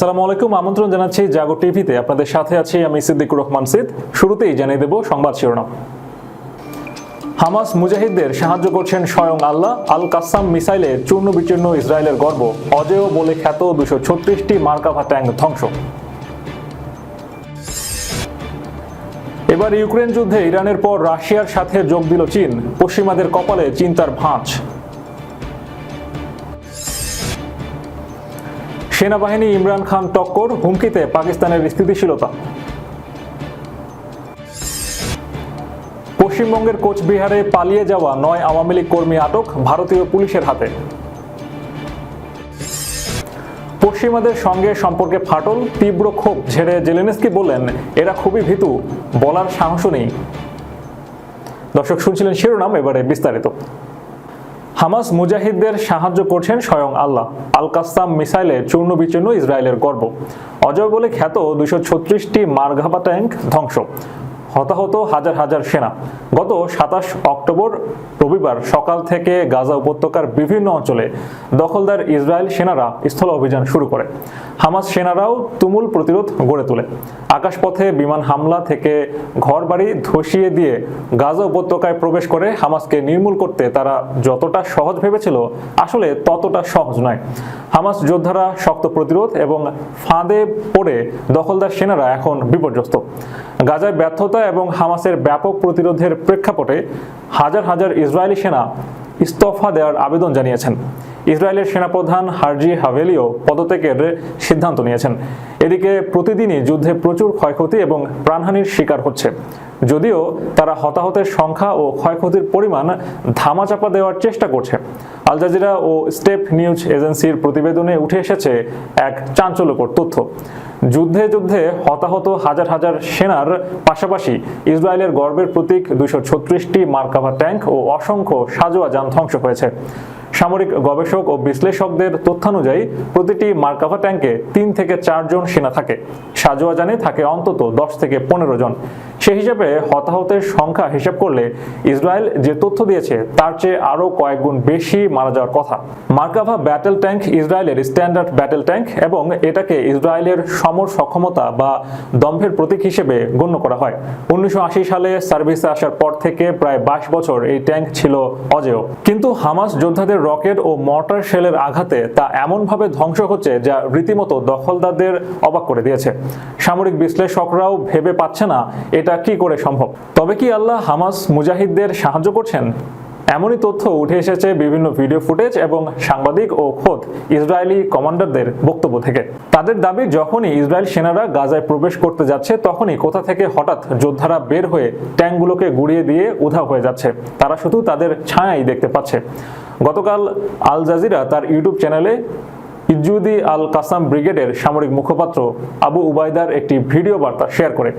আসসালামু আলাইকুম, আমন্ত্রণ জানাচ্ছি জাগো টিভিতে। আপনাদের সাথে আছি আমি সিদ্দিকুর রহমান সিদ। শুরুতেই জানিয়ে দেব সংবাদ শিরোনাম। হামাস মুজাহিদদের সাহায্য করছেন স্বয়ং আল্লাহ। আল কাসাম মিসাইলে চূর্ণ বিচূর্ণ ইসরায়েলের গর্ব। অজেয় বলে খ্যাত দুশো ছত্রিশটি মার্কাভা ট্যাঙ্ক ধ্বংস। এবার ইউক্রেন যুদ্ধে ইরানের পর রাশিয়ার সাথে যোগ দিল চীন। পশ্চিমাদের কপালে চিন্তার ভাঁজ। সেনাবাহিনী ইমরান খান টক্কর হুমকিতে পাকিস্তানের স্থিতিশীলতা। পশ্চিমবঙ্গের কোচবিহারে পালিয়ে যাওয়া নয় আওয়ামী লীগ কর্মী আটক ভারতীয় পুলিশের হাতে। পশ্চিমাদের সঙ্গে সম্পর্কে ফাটল, তীব্র ক্ষোভ ঝেড়ে জেলেনস্কি বললেন, এরা খুবই ভীতু, বলার সাহসও নেই। দর্শক শুনছিলেন শিরোনাম, এবারে বিস্তারিত। হামাস মুজাহিদদের সাহায্য করছেন স্বয়ং আল্লাহ। আল কাস্তাম মিসাইলে চূর্ণ বিচূর্ণ ইসরায়েলের গর্ব। অজয় বলে খ্যাত দুইশো ছত্রিশটি মার্ঘাবা ট্যাঙ্ক ধ্বংস। হতাহত হাজার হাজার সেনা। গত সাতাশ অক্টোবর রবিবার সকাল থেকে গাজা উপত্যকার বিভিন্ন অঞ্চলে দখলদার ইসরায়েল সেনারা স্থল অভিযান শুরু করে। হামাস সেনারাও তুমুল প্রতিরোধ গড়ে তোলে। আকাশপথে বিমান হামলা থেকে ঘরবাড়ি ধসিয়ে দিয়ে গাজা উপত্যকায় প্রবেশ করে হামাসকে নির্মূল করতে তারা যতটা সহজ ভেবেছিল, আসলে ততটা সহজ নয়। হামাস যোদ্ধারা শক্ত প্রতিরোধ এবং ফাঁদে পড়ে দখলদার সেনারা এখন বিপর্যস্ত। গাজায় ব্যর্থতা এবং হামাসের ব্যাপক প্রতিরোধের প্রেক্ষাপটে হাজার হাজার ইসরায়েলি সেনা ইস্তফা দেওয়ার আবেদন জানিয়েছেন। ইসরায়েলের সেনাপ্রধান হারজি হাভেলিও পদত্যাগের সিদ্ধান্ত নিয়েছেন। এদিকে প্রতিদিনই যুদ্ধে প্রচুর ক্ষয়ক্ষতি এবং প্রাণহানির শিকার হচ্ছে। যদিও তারা হতাহতের সংখ্যা ও ক্ষয়ক্ষতির পরিমাণ ধামাচাপা দেওয়ার চেষ্টা করছে। আল জাজিরা ও স্টেপ নিউজ এজেন্সির প্রতিবেদনে উঠে এসেছে এক চাঞ্চল্যকর তথ্য। যুদ্ধে যুদ্ধে হতাহত হাজার হাজার সেনার পাশাপাশি ইসরায়েলের গর্বের প্রতীক দুইশো ছত্রিশটি মার্কাভা ট্যাঙ্ক ও অসংখ্য সাজোয়া যান ধ্বংস হয়েছে। সামরিক গবেষক ও বিশ্লেষকদের তথ্যানুযায়ী প্রতিটি মার্কাভা ট্যাঙ্কে তিন থেকে চারজন সেনা থাকে। সাজোয়া জানে থাকে অন্তত দশ থেকে পনেরো জন। সে হিসাবে হতাহতের সংখ্যা হিসাব করলে ইসরায়েল যে তথ্য দিয়েছে তার চেয়ে আরও কয়েক গুণ বেশি মারা যাওয়ার কথা। মার্কাভা ব্যাটেল ট্যাঙ্ক ইসরায়েলের স্ট্যান্ডার্ড ব্যাটেল ট্যাঙ্ক এবং এটাকে ইসরায়েলের সমর সক্ষমতা বা দম্ভের প্রতীক হিসেবে গণ্য করা হয়। উনিশশো আশি সালে সার্ভিসে আসার পর থেকে প্রায় বাইশ বছর এই ট্যাঙ্ক ছিল অজেয়। কিন্তু হামাস যোদ্ধাদের রকেট ও মর্টার শেলের আঘাতে তা এমনভাবে ধ্বংস হচ্ছে যা রীতিমতো দখলদারদের অবাক করে দিয়েছে। সামরিক বিশ্লেষকরাও ভেবে পাচ্ছে না এটা কি করে সম্ভব। তবে কি আল্লাহ হামাস মুজাহিদদের সাহায্য করছেন? এমনই তথ্য উঠে এসেছে বিভিন্ন ভিডিও ফুটেজ এবং সাংবাদিক ও খোদ ইসরায়েলি কমান্ডারদের বক্তব্য থেকে। তাদের দাবি, যখনই ইসরায়েল সেনারা গাজায় প্রবেশ করতে যাচ্ছে, তখনই কোথা থেকে হঠাৎ যোদ্ধারা বের হয়ে ট্যাঙ্কগুলোকে গুড়িয়ে দিয়ে উধাও হয়ে যাচ্ছে। তারা শুধু তাদের ছায়াই দেখতে পাচ্ছে। গতকাল আল জাজিরা তার ইউটিউব চ্যানেলে ইজুদি আল কাসাম ব্রিগেডের সামরিক মুখপাত্র আবু উবায়দার একটি ভিডিও বার্তা শেয়ার করে।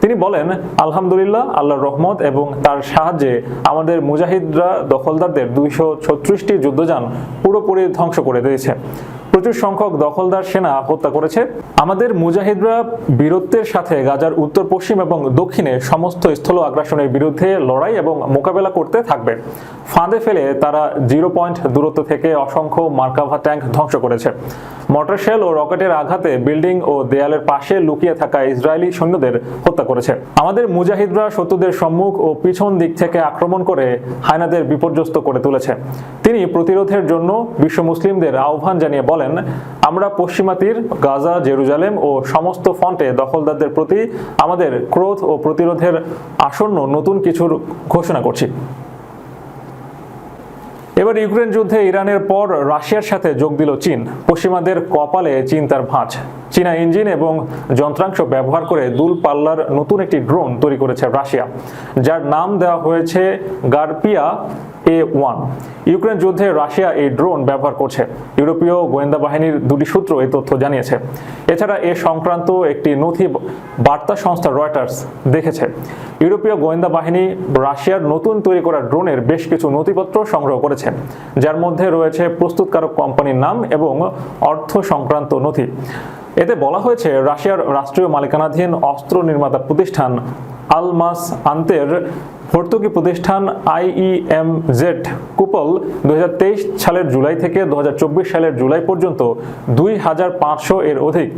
তিনি বলেন, আলহামদুলিল্লাহ, আল্লাহর রহমত এবং তার সাহায্যে আমাদের মুজাহিদরা দখলদারদের দুইশো ছত্রিশটি যুদ্ধযান পুরোপুরি ধ্বংস করে দিয়েছে। প্রচুর সংখ্যক দখলদার সেনা হত্যা করেছে। আমাদের মুজাহিদরা বীরত্বের সাথে গাজার উত্তর, পশ্চিম এবং দক্ষিণে সমস্ত স্থল আগ্রাসনের বিরুদ্ধে লড়াই এবং মোকাবেলা করতে থাকবে। ফাঁদে ফেলে তারা জিরো পয়েন্ট দূরত্ব থেকে অসংখ্য মার্কাভা ট্যাঙ্ক ধ্বংস করেছে। মটর শেল ও রকেটের আঘাতে বিল্ডিং ও দেয়ালের পাশে লুকিয়ে থাকা ইসরায়েলি সৈন্যদের হত্যা করেছে। আমাদের মুজাহিদরা শত্রুদের সম্মুখ ও পিছন দিক থেকে আক্রমণ করে হায়নাদের বিপর্যস্ত করে তুলেছে। তিনি প্রতিরোধের জন্য বিশ্ব মুসলিমদের আহ্বান জানিয়ে বলেন আমরা পশ্চিমাতির গাজা, জেরুজালেম ও সমস্ত ফ্রন্টে দখলদারদের প্রতি আমাদের ক্রোধ ও প্রতিরোধের আসন্ন নতুন কিছুর ঘোষণা করছি। এবার ইউক্রেন যুদ্ধে ইরানের পর রাশিয়ার সাথে যোগ দিল চীন। পশ্চিমাদের কপালে চীন তার ভাঁজ। চীনা ইঞ্জিন এবং যন্ত্রাংশ ব্যবহার করে দুল পাল্লার নতুন একটি ড্রোন তৈরি করেছে রাশিয়া, যার নাম দেওয়া হয়েছে গার্পিয়া এ ওয়ান ইউক্রেন যুদ্ধে রাশিয়া এই ড্রোন ব্যবহার করছে। ইউরোপীয় গোয়েন্দা বাহিনীর দুটি সূত্র এই তথ্য জানিয়েছে। এছাড়া এ সংক্রান্ত একটি নথি বার্তা সংস্থা রয়টার্স দেখেছে। ইউরোপীয় গোয়েন্দা বাহিনী রাশিয়ার নতুন তৈরি করা ড্রোনের বেশ কিছু নথিপত্র সংগ্রহ করেছে, যার মধ্যে রয়েছে প্রস্তুতকারক কোম্পানির নাম এবং অর্থ সংক্রান্ত নথি। এতে বলা হয়েছে, রাশিয়ার রাষ্ট্রীয় মালিকানাধীন অস্ত্র নির্মাতা প্রতিষ্ঠান আলমাস আন্তের ভর্তুকি প্রতিষ্ঠান আইইএমজেড কুপল দুহাজার তেইশ সালের জুলাই থেকে দুহাজার চব্বিশ সালের জুলাই পর্যন্ত দুই হাজার পাঁচশো এর অধিক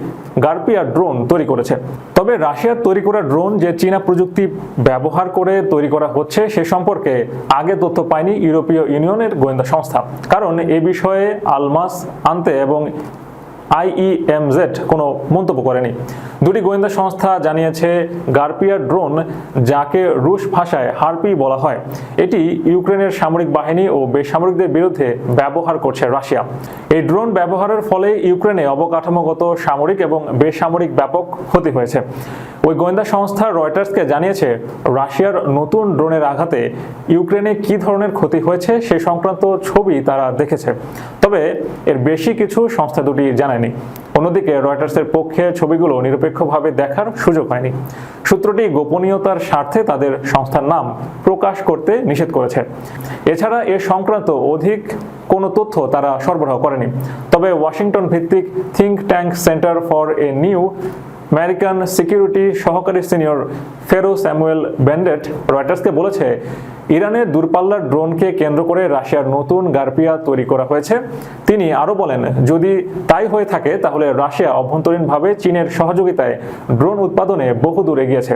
গার্পিয়া ড্রোন তৈরি করেছে। তবে রাশিয়ার তৈরি করা ড্রোন যে চীনা প্রযুক্তি ব্যবহার করে তৈরি করা হচ্ছে সে সম্পর্কে আগে তথ্য পায়নি ইউরোপীয় ইউনিয়নের গোয়েন্দা সংস্থা। কারণ এ বিষয়ে আলমাস আনতে এবং আইইএমজেড কোনো মন্তব্য করেনি। দুটি গোয়েন্দা সংস্থা জানিয়েছে, গার্পিয়ার ড্রোন, যাকে রুশ ভাষায় হারপি বলা হয়, এটি ইউক্রেনের সামরিক বাহিনী ও বেসামরিকদের বিরুদ্ধে ব্যবহার করছে রাশিয়া। এই ড্রোন ব্যবহারের ফলে ইউক্রেনে অবকাঠামোগত সামরিক এবং বেসামরিক ব্যাপক ক্ষতি হয়েছে। ওই গোয়েন্দা সংস্থা রয়টার্সকে জানিয়েছে, রাশিয়ার নতুন ড্রোনের আঘাতে ইউক্রেনে কি ধরনের ক্ষতি হয়েছে সে সংক্রান্ত ছবি তারা দেখেছে। তবে এর বেশি কিছু সংস্থা দুটি জানায়নি। অন্যদিকে রয়টার্সের পক্ষে ছবিগুলো নিরপেক্ষভাবে দেখার সুযোগ হয়নি। সূত্রটি গোপনীয়তার স্বার্থে তাদের সংস্থার নাম প্রকাশ করতে নিষেধ করেছে। এছাড়া এ সংক্রান্ত অধিক কোনো তথ্য তারা সরবরাহ করেনি। তবে ওয়াশিংটন ভিত্তিক think tank Center for a New American Security সহকারী সিনিয়র ফেরো স্যামুয়েল ব্যান্ডেট রয়টার্সকে বলেছে ইরানের দূরপাল্লার ড্রোনকে কেন্দ্র করে রাশিয়ার নতুন গার্পিয়া তৈরি করা হয়েছে। তিনি আরও বলেন, যদি তাই হয়ে থাকে, তাহলে রাশিয়া অভ্যন্তরীণভাবে চীনের সহযোগিতায় ড্রোন উৎপাদনে বহুদূর এগিয়েছে।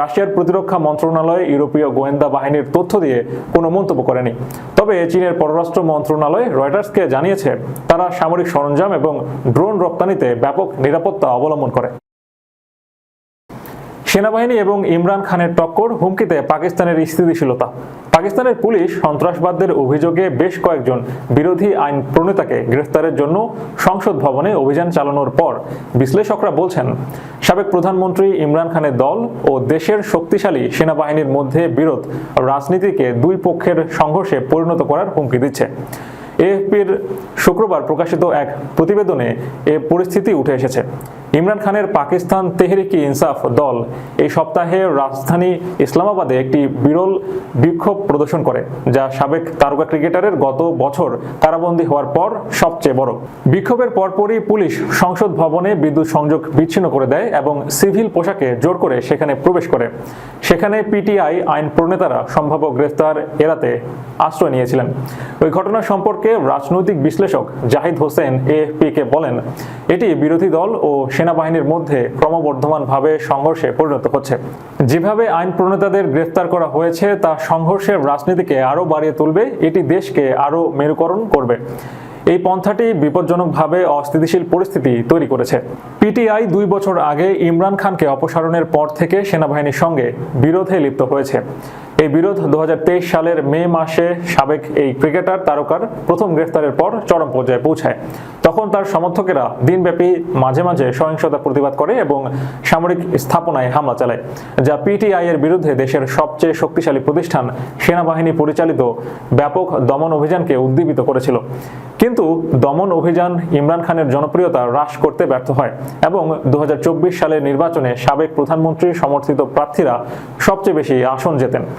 রাশিয়ার প্রতিরক্ষা মন্ত্রণালয় ইউরোপীয় গোয়েন্দা বাহিনীর তথ্য দিয়ে কোনো মন্তব্য করেনি। তবে চীনের পররাষ্ট্র মন্ত্রণালয় রয়টার্সকে জানিয়েছে, তারা সামরিক সরঞ্জাম এবং ড্রোন রপ্তানিতে ব্যাপক নিরাপত্তা অবলম্বন করে। সেনাবাহিনী এবং ইমরান খানের টক্কর হুমকিতে পাকিস্তানের স্থিতিশীলতা। পাকিস্তানের পুলিশ সন্ত্রাসবাদদের অভিযোগে বেশ কয়েকজন বিরোধী আইন প্রণেতাকে গ্রেফতারের জন্য সংসদ ভবনে অভিযান চালানোর পর বিশ্লেষকরা বলছেন, সাবেক প্রধানমন্ত্রী ইমরান খানের দল ও দেশের শক্তিশালী সেনাবাহিনীর মধ্যে বিরোধ রাজনীতিকে দুই পক্ষের সংঘর্ষে পরিণত করার হুমকি দিচ্ছে। এএফপির শুক্রবার প্রকাশিত এক প্রতিবেদনে এ পরিস্থিতি উঠে এসেছে। ইমরান খানের পাকিস্তান তেহরিকি ইনসাফ দল এই সপ্তাহে রাজধানী ইসলামাবাদে একটি বিরল বিক্ষোভ প্রদর্শন করে, যা সাবেক তারকা ক্রিকেটারের গত বছর কারাবন্দী হওয়ার পর সবচেয়ে বড়। বিক্ষোভের পরপরই পুলিশ সংসদ ভবনে বিদ্যুৎ সংযোগ বিচ্ছিন্ন করে দেয় এবং সিভিল পোশাকে জোর করে সেখানে প্রবেশ করে। সেখানে পিটিআই আইন প্রণেতারা সম্ভাব্য গ্রেফতার এড়াতে আশ্রয় নিয়েছিলেন। ওই ঘটনা সম্পর্কে রাজনৈতিক বিশ্লেষক জাহিদ হোসেন এএফপিকে বলেন, এটি বিরোধী দল ও সেনাবাহিনীর মধ্যে ক্রমবর্ধমানভাবে সংঘর্ষে পরিণত হচ্ছে। যেভাবে আইন প্রণেতাদের গ্রেফতার করা হয়েছে, তা সংঘর্ষের রাজনীতিকে আরও বাড়িয়ে তুলবে, এটি দেশকে আরও মেরুকরণ করবে। এই পন্থাটি বিপজ্জনকভাবে অস্থিতিশীল পরিস্থিতি তৈরি করেছে। পিটিআই দুই বছর আগে ইমরান খানকে অপসারণের পর থেকে সেনাবাহিনীর সঙ্গে বিরোধে লিপ্ত হয়েছে। এই বিরোধ দু হাজার তেইশ সালের মে মাসে সাবেক এই ক্রিকেটার তারকার প্রথম গ্রেফতারের পর চরম পর্যায়ে পৌঁছায়। তখন তার সমর্থকেরা দিনব্যাপী মাঝে মাঝে সহিংসতা প্রতিবাদ করে এবং সামরিক স্থাপনায় হামলা চালায়, যা পিটিআই এর বিরুদ্ধে দেশের সবচেয়ে শক্তিশালী প্রতিষ্ঠান সেনাবাহিনী পরিচালিত ব্যাপক দমন অভিযানকে উদ্দীপিত করেছিল। কিন্তু দমন অভিযান ইমরান খানের জনপ্রিয়তা হ্রাস করতে ব্যর্থ হয় এবং দু হাজার চব্বিশ সালের নির্বাচনে সাবেক প্রধানমন্ত্রীর সমর্থিত প্রার্থীরা সবচেয়ে বেশি আসন জেতেন।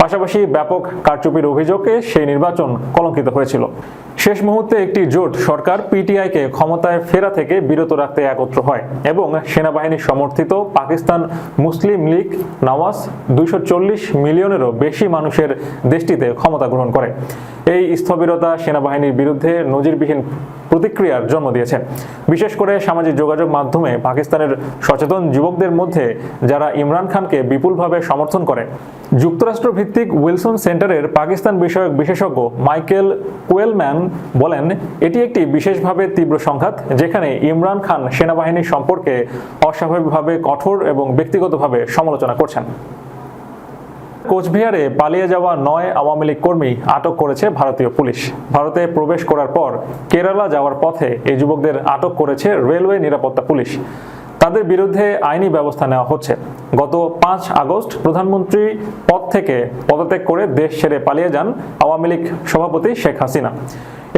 পাশাপাশি ব্যাপক কারচুপির অভিযোগে সেই নির্বাচন কলঙ্কিত হয়েছিল। শেষ মুহূর্তে একটি জোট সরকার পিটিআইকে ক্ষমতায় ফেরা থেকে বিরত রাখতে একত্র হয় এবং সেনাবাহিনী সমর্থিত পাকিস্তান মুসলিম লীগ নওয়াজ দুইশো মিলিয়নেরও বেশি মানুষের দেশটিতে ক্ষমতা গ্রহণ করে। এই স্থবিরতা সেনাবাহিনীর বিরুদ্ধে নজিরবিহীন প্রতিক্রিয়ার জন্ম দিয়েছে। বিশেষ করে সামাজিক যোগাযোগ মাধ্যমে পাকিস্তানের সচেতন যুবকদের মধ্যে যারা ইমরান খানকে বিপুলভাবে সমর্থন করে, যুক্তরাষ্ট্র ভিত্তিক উইলসন সেন্টারের পাকিস্তান বিষয়ক বিশেষজ্ঞ মাইকেল কোয়েলম্যান বলেন, এটি একটি বিশেষভাবে তীব্র সংঘাত, যেখানে ইমরান খান সেনাবাহিনী সম্পর্কে অস্বাভাবিকভাবে কঠোর এবং ব্যক্তিগতভাবে সমালোচনা করছেন। কোচবিহারে পালিয়ে যাওয়া নয় আওয়ামী লীগ কর্মী আটক করেছে ভারতীয় পুলিশ। ভারতে প্রবেশ করার পর কেরালা যাওয়ার পথে এই যুবকদের আটক করেছে রেলওয়ে নিরাপত্তা পুলিশ। তাদের বিরুদ্ধে আইনি ব্যবস্থা নেওয়া হচ্ছে। গত পাঁচ আগস্ট প্রধানমন্ত্রী পদ থেকে পদত্যাগ করে দেশ ছেড়ে পালিয়ে যান আওয়ামী লীগ সভাপতি শেখ হাসিনা।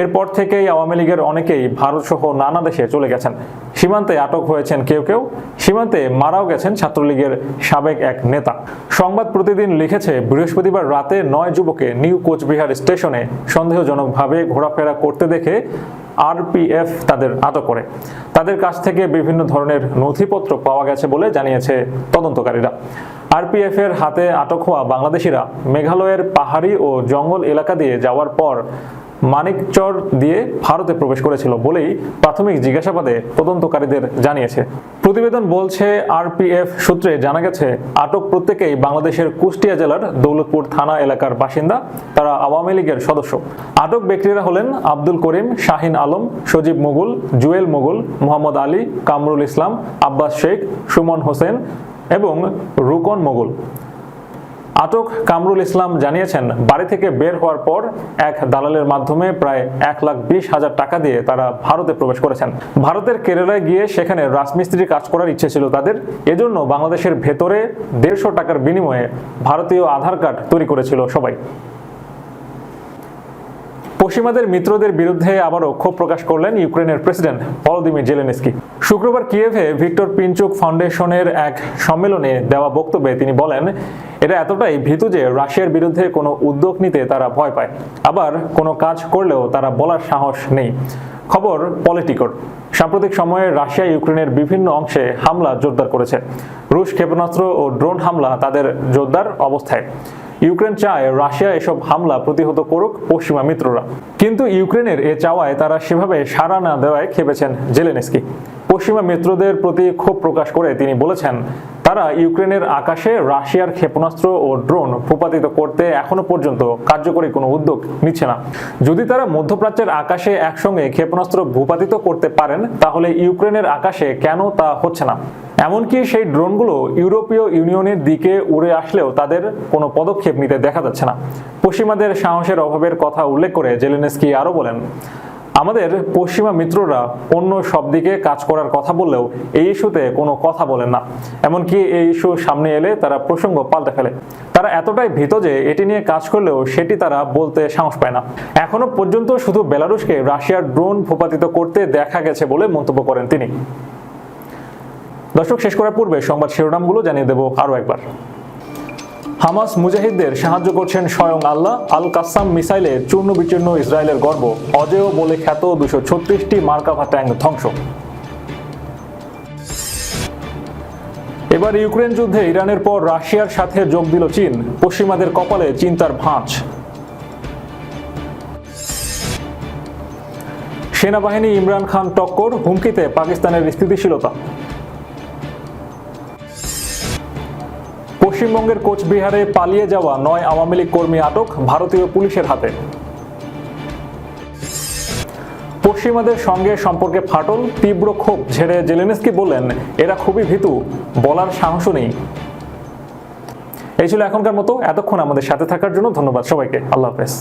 এরপর থেকেই আওয়ামী লীগের অনেকেই ভারত সহ নানা দেশে চলে গেছেন। সীমান্তে আটক হয়েছেন কেউ কেউ। সীমান্তে মারাও গেছেন ছাত্রলীগের সাবেক এক নেতা। সংবাদ প্রতিদিন লিখেছে, বৃহস্পতিবার রাতে নয় যুবকে নিউ কোচবিহার স্টেশনে সন্দেহজনকভাবে ঘোরাফেরা করতে দেখে আরপিএফ তাদের আটক করে। তাদের কাছ থেকে বিভিন্ন ধরনের নথিপত্র পাওয়া গেছে বলে জানিয়েছে তদন্তকারীরা। আরপিএফ এর হাতে আটক হওয়া বাংলাদেশিরা মেঘালয়ের পাহাড়ি ও জঙ্গল এলাকা দিয়ে যাওয়ার পর মানিকচর দিয়ে ভারতে প্রবেশ করেছিল বলেই প্রাথমিক জিজ্ঞাসাবাদে তদন্তকারীদের জানিয়েছে। প্রতিবেদন বলছে, আরপিএফ সূত্রে জানা গেছে, আটক প্রত্যেকেই বাংলাদেশের কুষ্টিয়া জেলার দৌলতপুর থানা এলাকার বাসিন্দা, তারা আওয়ামী লীগের সদস্য। আটক ব্যক্তিরা হলেন আব্দুল করিম, শাহিন আলম, সজীব মুগুল, জুয়েল মুগুল, মোহাম্মদ আলী, কামরুল ইসলাম, আব্বাস শেখ, সুমন হোসেন এবং রুকন মোগুল। আটক কামরুল ইসলাম জানিয়েছেন, বাড়ি থেকে বের হওয়ার পর এক দালালের মাধ্যমে প্রায় এক লাখ বিশ হাজার টাকা দিয়ে তারা ভারতে প্রবেশ করেছেন। ভারতের কেরালায় গিয়ে সেখানে রাজমিস্ত্রি কাজ করার ইচ্ছে ছিল তাদের। এজন্য বাংলাদেশের ভেতরে দেড়শো টাকার বিনিময়ে ভারতীয় আধার কার্ড তৈরি করেছিল সবাই। পশ্চিমাদের মিত্রদের বিরুদ্ধে আবারও ক্ষোভ প্রকাশ করলেন ইউক্রেনের প্রেসিডেন্ট ভলোদিমির জেলেনস্কি। শুক্রবার কিয়েভে ভিক্টর পিনচুক ফাউন্ডেশনের এক সম্মেলনে দেওয়া বক্তব্যে তিনি বলেন, এটা এতটাই ভীতু যে রাশিয়ার বিরুদ্ধে কোনো উদ্যোগ নিতে তারা ভয় পায়। আবার কোনো কাজ করলেও তারা বলার সাহস নেই। খবর পলিটিকর। সাম্প্রতিক সময়ে রাশিয়া ইউক্রেনের বিভিন্ন অংশে হামলা জোরদার করেছে। রুশ ক্ষেপণাস্ত্র ও ড্রোন হামলা তাদের জোরদার অবস্থায়। ইউক্রেন চায় রাশিয়া এসব হামলা প্রতিহত করুক পশ্চিমা মিত্ররা। কিন্তু ইউক্রেনের এ চাওয়ায় তারা সেভাবে সাড়া না দেওয়ায় খেপেছেন জেলেনস্কি। পশ্চিমা মিত্রদের প্রতি ক্ষোভ প্রকাশ করে তিনি বলেছেন, তারা ইউক্রেনের আকাশে রাশিয়ার ক্ষেপণাস্ত্র ও ড্রোন ভূপাতিত করতে এখনও পর্যন্ত কার্যকরী কোনো উদ্যোগ নিচ্ছে না। যদি তারা মধ্যপ্রাচ্যের আকাশে একসঙ্গে ক্ষেপণাস্ত্র ভূপাতিত করতে পারেন, তাহলে ইউক্রেনের আকাশে কেন তা হচ্ছে না? এমনকি সেই ড্রোনগুলো ইউরোপীয় ইউনিয়নের দিকে উড়ে আসলেও তাদের কোনো পদক্ষেপ নিতে দেখা যাচ্ছে না। পশ্চিমাদের সাহসের অভাবের কথা উল্লেখ করে জেলেনস্কি আরও বলেন, আমাদের পশ্চিমা মিত্ররা অন্য সব দিকে কাজ করার কথা বললেও এই ইস্যুতে কোনো কথা বলেন না। এমনকি এই ইস্যু সামনে এলে তারা প্রসঙ্গ পাল্টে ফেলে। তারা এতটাই ভীত যে এটি নিয়ে কাজ করলেও সেটি তারা বলতে সাহস পায় না। এখনও পর্যন্ত শুধু বেলারুশকে রাশিয়ার ড্রোন ভূপাতিত করতে দেখা গেছে বলে মন্তব্য করেন তিনি। দর্শক, শেষ করার পূর্বে সংবাদ শিরোনামগুলো জানিয়ে দেব আরও একবার। হামাস মুজাহিদদের সাহায্য করছেন স্বয়ং আল্লাহ। আল কাসাম মিসাইলে চূর্ণ বিচূর্ণ ইসরায়েলের গর্ব। অজেয় বলে খ্যাত দুশো ছত্রিশটি মার্কাভা ট্যাঙ্ক ধ্বংস। এবার ইউক্রেন যুদ্ধে ইরানের পর রাশিয়ার সাথে যোগ দিল চীন। পশ্চিমাদের কপালে চিন্তার ভাঁজ। সেনাবাহিনী ইমরান খান টক্কর, হুমকিতে পাকিস্তানের স্থিতিশীলতা। পশ্চিমবঙ্গের কোচবিহারে পালিয়ে যাওয়া নয় আওয়ামী লীগ কর্মী আটক ভারতীয় পুলিশের হাতে। পশ্চিমাদের সঙ্গে সম্পর্কে ফাটল, তীব্র ক্ষোভ ঝেড়ে জেলেনেস্কি বললেন, এরা খুবই ভীতু, বলার সাহসও নেই। এই ছিল এখনকার মতো, এতক্ষণ আমাদের সাথে থাকার জন্য ধন্যবাদ সবাইকে, আল্লাহ হাফেজ।